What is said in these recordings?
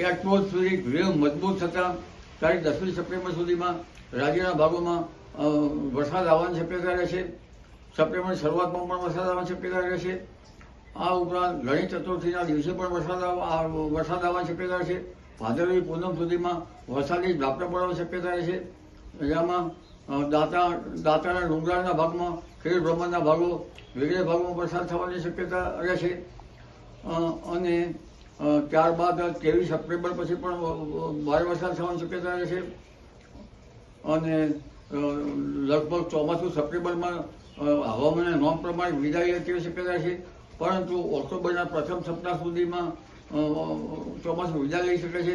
Atmospheric wave મજબૂત થતાં તારીખ દસમી સપ્ટેમ્બર સુધીમાં રાજ્યના ભાગોમાં વરસાદ આવવાની શક્યતા રહેશે સપ્ટેમ્બરની શરૂઆતમાં પણ વરસાદ આવવાની શક્યતા રહેશે આ ઉપરાંત ગણેશ ચતુર્થીના દિવસે પણ વરસાદ વરસાદ આવવાની શક્યતા રહેશે ભાદરવી પૂનમ સુધીમાં વરસાદની ઝાપટા પડવાની શક્યતા રહેશે જેમાં દાંતા, દાંતાના ડુંગરાળના ભાગમાં ખેડ બ્રહ્માંડના ભાગો વગેરે ભાગોમાં વરસાદ થવાની શક્યતા રહેશે અને ત્યારબાદ ત્રેવીસ સપ્ટેમ્બર પછી પણ ભારે વરસાદ થવાની શક્યતા રહેશે અને લગભગ ચોમાસું સપ્ટેમ્બરમાં હવામાન નોંધ પ્રમાણે વિદાય તેવી શક્યતા છે. પરંતુ ઓક્ટોબરના પ્રથમ સપ્તાહ સુધીમાં ચોમાસું વિદાય લઈ શકે છે.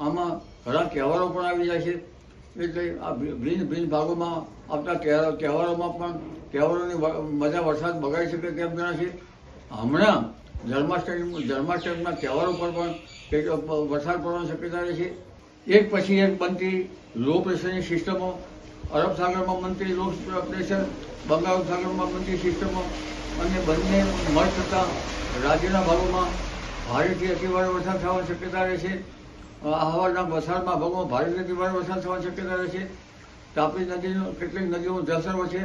આમાં ઘણા તહેવારો પણ આવી જાય છે. એટલે આ ભિન્ન ભિન્ન ભાગોમાં આવતા તહેવારોમાં પણ તહેવારોની મજા વરસાદ બગાડી શકે તેમ જણાશે હમણાં જન્માષ્ટમી જન્માષ્ટમીના તહેવારો પર પણ કેટલો વરસાદ પડવાની શક્યતા રહે છે. એક પછી એક બનતી લો પ્રેશરની સિસ્ટમો, અરબ સાગરમાં બનતી લો પ્રેશર બંગાળ સાગરમાં બનતી સિસ્ટમો અને બંને મર્જ થતાં રાજ્યના ભાગોમાં ભારેથી અતિભારે વરસાદ થવાની શક્યતા રહે છે. આહવાના વરસાદમાં ભાગોમાં ભારેથી અતિભારે વરસાદ થવાની શક્યતા રહે છે. તાપી નદીનું કેટલીક નદીઓનું જળસર્વ વધશે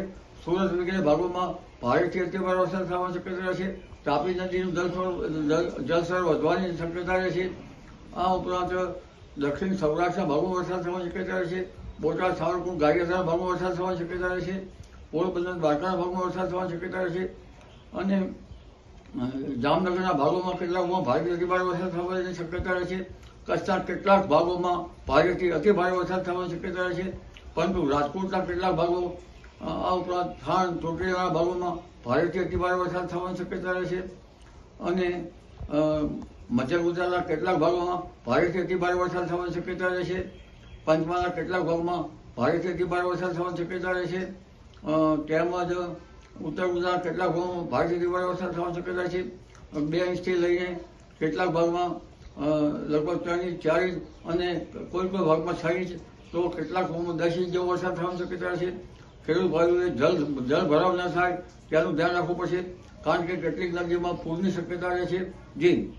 સુરત વગેરે ભાગોમાં ભારેથી અતિભારે વરસાદ થવાની શક્યતા છે. તાપી નદીનું જળસ્તર જળ- જળસ્તર વધવાની શક્યતા રહેશે આ ઉપરાંત દક્ષિણ સૌરાષ્ટ્રના ભાગોમાં વરસાદ થવાની શક્યતા રહેશે બોટાદ, સાવરકુંડ ગારિયાધારના ભાગમાં વરસાદ થવાની શક્યતા રહેશે પોરબંદર દ્વારકાના ભાગમાં વરસાદ થવાની શક્યતા રહેશે અને જામનગરના ભાગોમાં કેટલાકમાં ભારેથી અતિભારે વરસાદ થવાની શક્યતા રહેશે કચ્છના કેટલાક ભાગોમાં ભારેથી અતિ ભારે વરસાદ થવાની શક્યતા રહેશે પરંતુ રાજકોટના કેટલાક ભાગો આ ઉપરાંત થાણ ચોટીલાના ભાગોમાં ભારેથી અતિભારે વરસાદ થવાની શક્યતા રહેશે અને મધ્ય ગુજરાતના કેટલાક ભાગોમાં ભારેથી અતિભારે વરસાદ થવાની શક્યતા રહેશે પંચમહાલના કેટલાક ભાગમાં ભારેથી અતિભારે વરસાદ થવાની શક્યતા રહેશે તેમજ ઉત્તર ગુજરાત કેટલાક ભાગોમાં ભારેથી અતિભારે વરસાદ થવાની શક્યતા છે. બે ઇંચથી લઈને કેટલાક ભાગમાં લગભગ ત્રણ ઇંચ, ચાર ઇંચ અને કોઈ કોઈ ભાગમાં છ ઇંચ તો કેટલાક ભાગમાં દસ ઇંચ જેવો વરસાદ થવાની શક્યતા છે. ખેડૂત ભાઈઓને જલ જળ ભરાવ ના થાય તેનું ધ્યાન રાખવું પડશે. કારણ કે કેટલીક નદીમાં પૂરની શક્યતા રહે છે. જી.